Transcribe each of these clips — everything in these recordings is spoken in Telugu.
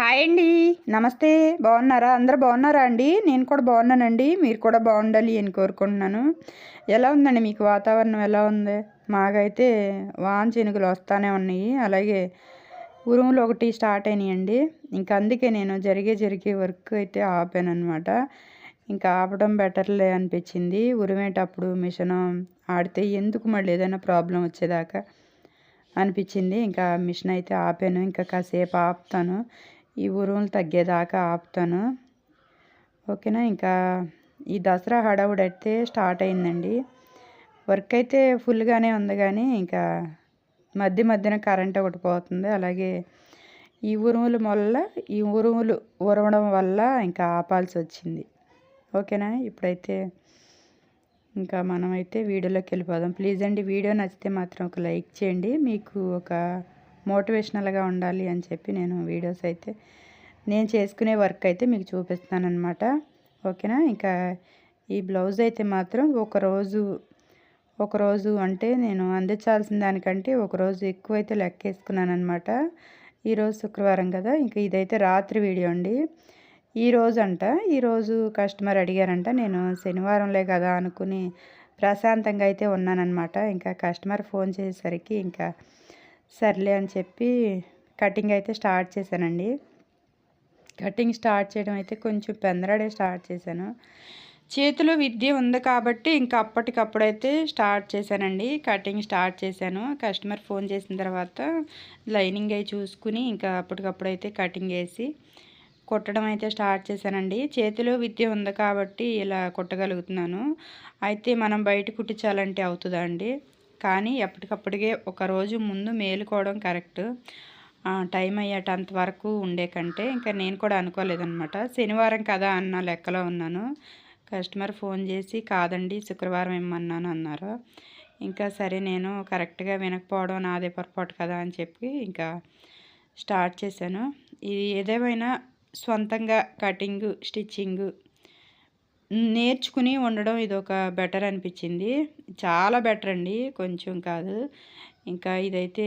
హాయ్ అండి. నమస్తే. బాగున్నారా? అందరు బాగున్నారా అండి? నేను కూడా బాగున్నానండి. మీరు కూడా బాగుండాలి అని కోరుకుంటున్నాను. ఎలా ఉందండి మీకు వాతావరణం? ఎలా ఉంది? మాకైతే వాన్ చినుకులు వస్తూనే ఉన్నాయి. అలాగే ఉరుములు ఒకటి స్టార్ట్ అయినాయండి. ఇంకా అందుకే నేను జరిగే జరిగే వర్క్ అయితే ఆపాను అనమాట ఇంకా ఆపడం బెటర్లే అనిపించింది. ఉరిమేటప్పుడు మిషన్ ఆడితే ఎందుకు మళ్ళీ ఏదైనా ప్రాబ్లం వచ్చేదాకా అనిపించింది. ఇంకా మిషన్ అయితే ఆపాను. ఇంకా కాసేపు ఆపుతాను. ఈ ఉరుములు తగ్గేదాకా ఆపుతాను. ఓకేనా? ఇంకా ఈ దసరా హడావుడి అయితే స్టార్ట్ అయిందండి. వర్క్ అయితే ఫుల్గానే ఉంది కానీ ఇంకా మధ్య మధ్యన కరెంట్ ఒకటి పోతుంది. అలాగే ఈ ఉరువులు వల్ల ఈ ఉరుములు ఉరవడం వల్ల ఇంకా ఆపాల్సి వచ్చింది. ఓకేనా? ఇప్పుడైతే ఇంకా మనమైతే వీడియోలోకి వెళ్ళిపోదాం. ప్లీజ్ అండి వీడియో నచ్చితే మాత్రం ఒక లైక్ చేయండి. మీకు ఒక మోటివేషనల్గా ఉండాలి అని చెప్పి నేను వీడియోస్ అయితే నేను చేసుకునే వర్క్ అయితే మీకు చూపిస్తాను అనమాట ఓకేనా? ఇంకా ఈ బ్లౌజ్ అయితే మాత్రం ఒకరోజు ఒకరోజు అంటే నేను అందించాల్సిన దానికంటే ఒకరోజు ఎక్కువైతే లెక్కేసుకున్నాను అనమాట ఈరోజు శుక్రవారం కదా ఇంకా ఇదైతే రాత్రి వీడియో అండి. ఈరోజు అంట ఈరోజు కస్టమర్ అడిగారంట నేను శనివారంలే కదా అనుకుని ప్రశాంతంగా అయితే ఉన్నానన్నమాట. ఇంకా కస్టమర్ ఫోన్ చేసేసరికి ఇంకా సర్లే అని చెప్పి కటింగ్ అయితే స్టార్ట్ చేశానండి. కటింగ్ స్టార్ట్ చేయడం అయితే కొంచెం పెందరాడే స్టార్ట్ చేశాను. చేతిలో విద్య ఉంది కాబట్టి ఇంకా అప్పటికప్పుడైతే స్టార్ట్ చేశానండి. కటింగ్ స్టార్ట్ చేశాను. కస్టమర్ ఫోన్ చేసిన తర్వాత లైనింగ్ అయి చూసుకుని ఇంకా అప్పటికప్పుడైతే కటింగ్ వేసి కుట్టడం అయితే స్టార్ట్ చేశానండి. చేతిలో విద్య ఉంది కాబట్టి ఇలా కుట్టగలుగుతున్నాను. అయితే మనం బయట కుట్టించాలంటే అవుతుందా అండి? కానీ ఎప్పటికప్పటికే ఒకరోజు ముందు మేలుకోవడం కరెక్ట్. టైం అయ్యేటంత వరకు ఉండే కంటే ఇంకా నేను కూడా అనుకోలేదనమాట శనివారం కదా అన్న లెక్కలో ఉన్నాను. కస్టమర్ ఫోన్ చేసి కాదండి శుక్రవారం ఇమ్మన్నాను అన్నారు. ఇంకా సరే నేను కరెక్ట్గా వినకపోవడం నాదే పొరపాటు కదా అని చెప్పి ఇంకా స్టార్ట్ చేశాను. ఇది ఏదేమైనా సొంతంగా కటింగ్ స్టిచ్చింగ్ నేర్చుకుని ఉండడం ఇది ఒక బెటర్ అనిపించింది. చాలా బెటర్ అండి. కొంచెం కాదు. ఇంకా ఇదైతే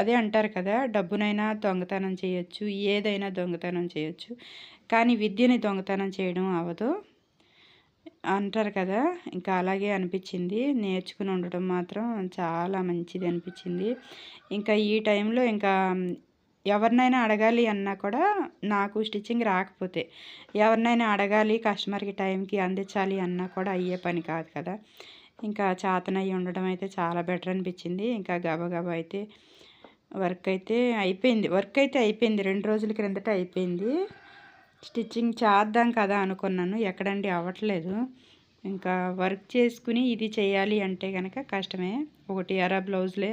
అదే అంటారు కదా డబ్బునైనా దొంగతనం చేయొచ్చు ఏదైనా దొంగతనం చేయొచ్చు. కానీ విద్యని దొంగతనం చేయడం అవ్వదు. అంటారు కదా ఇంకా అలాగే అనిపించింది. నేర్చుకుని ఉండడం మాత్రం చాలా మంచిది అనిపించింది. ఇంకా ఈ టైంలో ఇంకా ఎవరినైనా అడగాలి అన్నా కూడా నాకు స్టిచ్చింగ్ రాకపోతే ఎవరినైనా అడగాలి కస్టమర్కి టైంకి అందించాలి అన్నా కూడా అయ్యే పని కాదు కదా. ఇంకా చేతనయ్యి ఉండడం అయితే చాలా బెటర్ అనిపించింది. ఇంకా గబగబా అయితే వర్క్ అయితే అయిపోయింది. వర్క్ అయితే అయిపోయింది. రెండు రోజుల క్రిందట అయిపోయింది. స్టిచ్చింగ్ చేద్దాం కదా అనుకున్నాను. ఎక్కడండి? అవ్వట్లేదు. ఇంకా వర్క్ చేసుకుని ఇది చేయాలి అంటే కనుక కష్టమే. ఒకటి అర బ్లౌజ్లే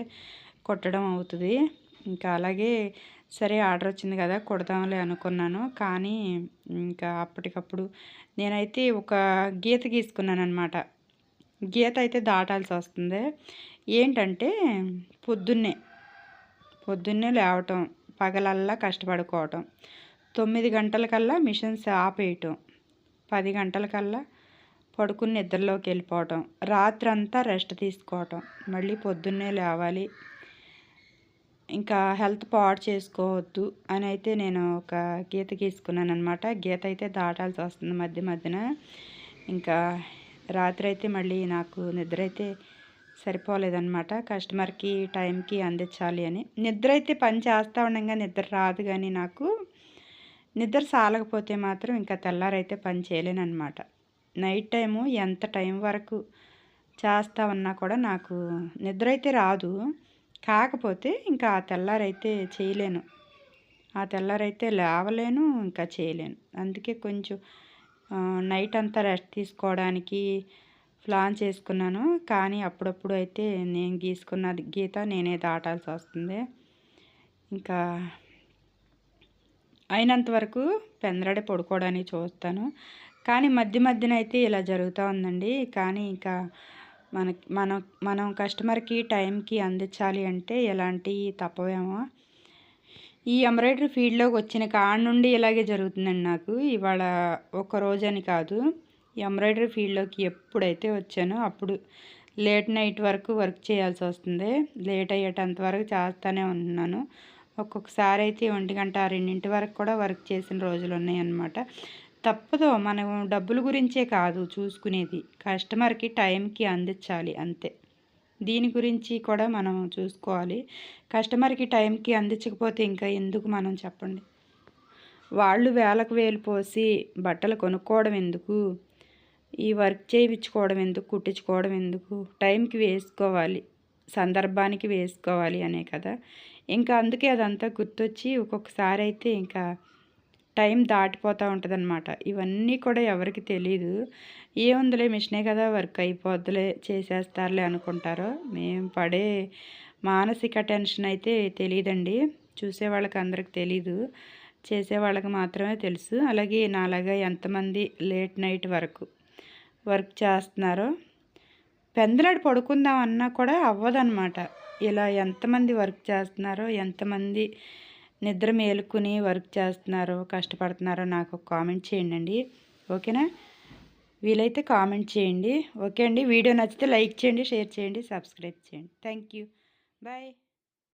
కొట్టడం అవుతుంది. ఇంకా అలాగే సరే ఆర్డర్ వచ్చింది కదా కొడదాంలే అనుకున్నాను. కానీ ఇంకా అప్పటికప్పుడు నేనైతే ఒక గీత గీసుకున్నాను అనమాట గీత అయితే దాటాల్సి వస్తుంది. ఏంటంటే పొద్దున్నే పొద్దున్నే లేవటం పగలల్లా కష్టపడుకోవటం తొమ్మిది గంటలకల్లా మిషన్స్ ఆపేయటం పది గంటలకల్లా పడుకుని నిద్రలోకి వెళ్ళిపోవటం రాత్రంతా రెస్ట్ తీసుకోవటం మళ్ళీ పొద్దున్నే లేవాలి ఇంకా హెల్త్ పాడు చేసుకోవద్దు అని అయితే నేను ఒక గీత గీసుకున్నాను అనమాట గీత అయితే దాటాల్సి వస్తుంది మధ్య మధ్యన. ఇంకా రాత్రి అయితే మళ్ళీ నాకు నిద్ర అయితే సరిపోలేదన్నమాట. కస్టమర్కి టైంకి అందించాలి అని. నిద్ర అయితే పని చేస్తూ ఉండగా నిద్ర రాదు కానీ నాకు నిద్ర సాలకపోతే మాత్రం ఇంకా తెల్లారైతే పని చేయలేనమాట నైట్ టైము ఎంత టైం వరకు చేస్తా ఉన్నా కూడా నాకు నిద్ర అయితే రాదు. కాకపోతే ఇంకా ఆ తెల్లారైతే చేయలేను. ఆ తెల్లారైతే లేవలేను ఇంకా చేయలేను. అందుకే కొంచెం నైట్ అంతా రెస్ట్ తీసుకోవడానికి ప్లాన్ చేసుకున్నాను. కానీ అప్పుడప్పుడు అయితే నేను గీసుకున్న గీత నేనే దాటాల్సి వస్తుంది. ఇంకా అయినంత వరకు పెందరడే పడుకోవడానికి చూస్తాను. కానీ మధ్య మధ్యన అయితే ఇలా జరుగుతూ ఉందండి. కానీ ఇంకా మనకి మనం మనం కస్టమర్కి టైంకి అందించాలి అంటే ఎలాంటి తప్పవేమో. ఈ ఎంబ్రాయిడరీ ఫీల్డ్లోకి వచ్చిన కాడ నుండి ఇలాగే జరుగుతుందండి నాకు. ఇవాళ ఒక రోజని కాదు. ఎంబ్రాయిడరీ ఫీల్డ్లోకి ఎప్పుడైతే వచ్చానో అప్పుడు లేట్ నైట్ వరకు వర్క్ చేయాల్సి వస్తుంది. లేట్ అయ్యేటంత వరకు చేస్తూనే ఉన్నాను ఒక్కొక్కసారి అయితే ఒంటి గంట రెండింటి వరకు కూడా వర్క్ చేసిన రోజులు ఉన్నాయన్నమాట. తప్పదో. మనం డబ్బుల గురించే కాదు చూసుకునేది. కస్టమర్కి టైంకి అందించాలి అంతే. దీని గురించి కూడా మనం చూసుకోవాలి. కస్టమర్కి టైంకి అందించకపోతే ఇంకా ఎందుకు మనం చెప్పండి? వాళ్ళు వేలకు వేలు పోసి బట్టలు కొనుక్కోవడం ఎందుకు? ఈ వర్క్ చేయించుకోవడం ఎందుకు? కుట్టించుకోవడం ఎందుకు? టైంకి వేసుకోవాలి. సందర్భానికి వేసుకోవాలి అనే కదా. ఇంకా అందుకే అదంతా గుర్తొచ్చి ఒక్కొక్కసారి అయితే ఇంకా టైం దాటిపోతూ ఉంటుందన్నమాట. ఇవన్నీ కూడా ఎవరికి తెలీదు. ఏముందిలే మిషనే కదా వర్క్ అయిపోద్దులే చేసేస్తారులే అనుకుంటారో. మేము పడే మానసిక టెన్షన్ అయితే తెలియదండి చూసే వాళ్ళకి అందరికి తెలీదు. చేసే వాళ్ళకి మాత్రమే తెలుసు. అలాగే నాలాగా ఎంతమంది లేట్ నైట్ వరకు వర్క్ చేస్తున్నారో. పెందలాడి పడుకుందాం అన్నా కూడా అవ్వదన్నమాట. ఇలా ఎంతమంది వర్క్ చేస్తున్నారో ఎంతమంది నిద్ర మేలుకుని వర్క్ చేస్తున్నారో కష్టపడుతున్నారో నాకు కామెంట్ చేయండి ఓకేనా? వీలైతే కామెంట్ చేయండి. ఓకే అండి. వీడియో నచ్చితే లైక్ చేయండి షేర్ చేయండి సబ్స్క్రైబ్ చేయండి. Thank you. బాయ్.